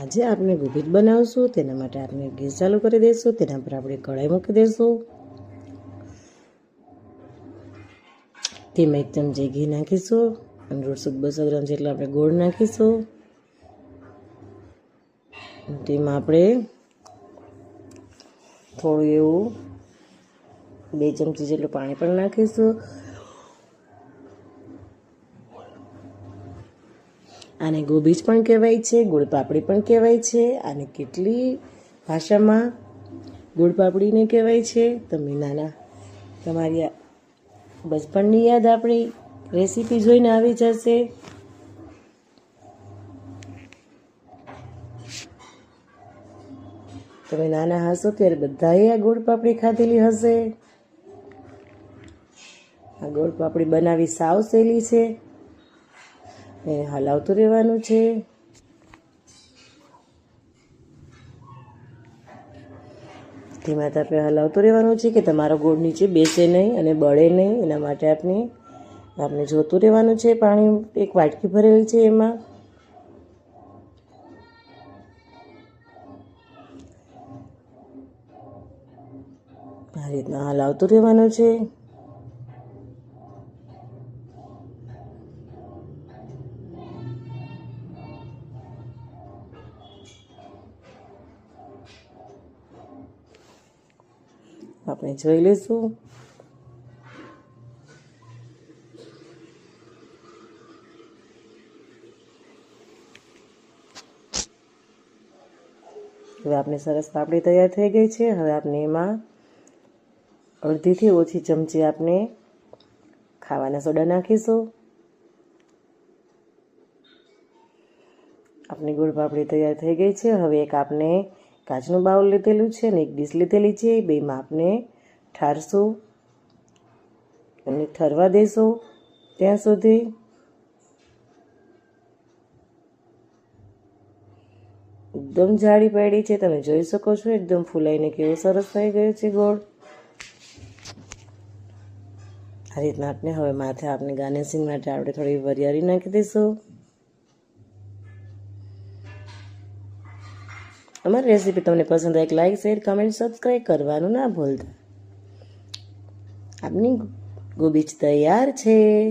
આજે આપણે ગોભીજ બનાવશું, તેના માટે આપણે ગેસ ચાલુ કરી દઈશું, તેના પર આપણે કઢાઈ મૂકી દઈશું. તેમાં એક ચમચી ઘી નાખીશું અને દોઢસો બસો ગ્રામ જેટલો આપણે ગોળ નાખીશું. તેમાં આપણે થોડું એવું બે ચમચી જેટલું પાણી પણ નાખીશું. આને ગોબીજ પણ કહેવાય છે ગુળપાપડી પણ કહેવાય છે આને કેટલી ભાષામાં ગુળપાપડીને કહેવાય છે, તમે નાના, તમારી બચપણની યાદ આપણી રેસીપી જોઈને આવી જશે. તમે નાના હશો ત્યારે બધાએ આ ગોળ પાપડી ખાધેલી હશે. આ ગોળ પાપડી બનાવી સાવ સહેલી છે. એને હલાવતું રહેવાનું છે. ધીમા આપણે હલાવતું રહેવાનું છે કે તમારો ગોળ નીચે બેસે નહીં અને બળે નહીં, એના માટે આપણે આપણે જોતું રહેવાનું છે. પાણી એક વાટકી ભરેલી છે એમાં. આ રીતના હલાવતું રહેવાનું છે. આપણે જોઈ લઈશું. હવે આપણે સરસ પાપડી તૈયાર થઈ ગઈ છે. હવે આપણે એમાં અડધીથી ઓછી ચમચી આપણે ખાવાના સોડા નાખીશું. આપણી ગોળ પાપડી તૈયાર થઈ ગઈ છે. હવે એક આપણે કાચનું બાઉલ લીધેલું છે અને એક ડીશ લીધેલી છે એ બેમાં આપણે ઠારશું અને ઠરવા દઈશું ત્યાં સુધી એકદમ જાડી પડી છે, તમે જોઈ શકો છો, એકદમ ફૂલાઈને કેવો સરસ થઈ ગયો છે ગોળ. આ રીતના આપણે હવે માથે આપણે ગાર્નિશિંગ માટે આપણે થોડી વરિયાળી નાખી દઈશું અમારી રેસીપી તમને પસંદ આવે લાઈક શેર કમેન્ટ સબસ્ક્રાઈબ કરવાનું ના ભૂલતા. આપની ગોબીજ તૈયાર છે.